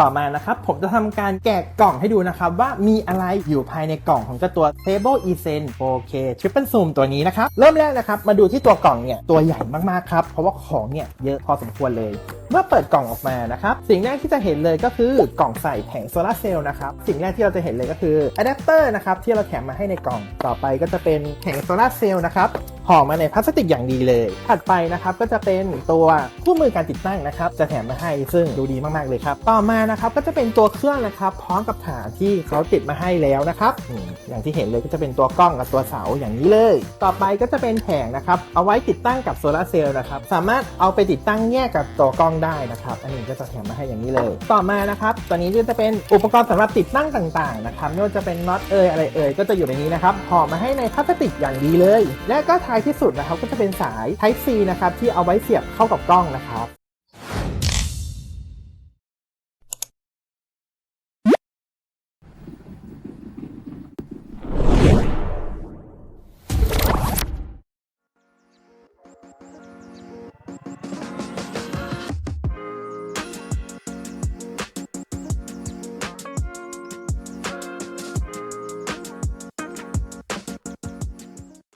ต่อมานะครับ ผมจะทำการแกะกล่องให้ดูนะครับ ว่ามีอะไรอยู่ภายในกล่องของเจ้าตัว Table e s e n 4K Triple Zoom ตัวนี้นะครับ เริ่มแรกนะครับ มาดูที่ตัวกล่องเนี่ย ตัวใหญ่มากๆครับ เพราะว่าของเนี่ยเยอะพอสมควรเลยเมื่อเปิดกล่องออกมานะครับสิ่งแรกที่จะเห็นเลยก็คือกล่องใส่แผงโซลาร์เซลล์นะครับสิ่งแรกที่เราจะเห็นเลยก็คืออะแดปเตอร์นะครับที่เราแถมมาให้ในกล่องต่อไปก็จะเป็นแผงโซลาร์เซลล์นะครับห่อมาในพลาสติกอย่างดีเลย ถัดไปนะครับก็จะเป็นตัวคู่มือการติดตั้งนะครับ จะแถมมาให้ซึ่งดูดีมากๆเลยครับ ต่อมานะครับก็จะเป็นตัวเครื่องนะครับ พร้อมกับฐานที่เขาติดมาให้แล้วนะครับอย่างที่เห็นเลยก็จะเป็นตัวกล้องกับตัวเสาอย่างนี้เลย ต่อไปก็จะเป็นแผงนะครับเอาไว้ติดตั้งกับโซลาร์เซลล์นะครับสามารถเอาไปติดตั้งแยกกับตัวกล้องได้นะครับ อันนี้ก็จะแถมมาให้อย่างนี้เลย ต่อมานะครับตัวนี้ก็จะเป็นอุปกรณ์สำหรับติดตั้งต่างๆนะครับไม่ว่าจะเป็นน็อตเอยอะไรเอยก็จะอยู่ในนี้นะครับห่อมาให้ในพลาสติกอย่างดีเลย และก็ท้ายที่สุดนะครับก็จะเป็นสาย Type C นะครับที่เอาไว้เสียบเข้ากับกล้องนะครับ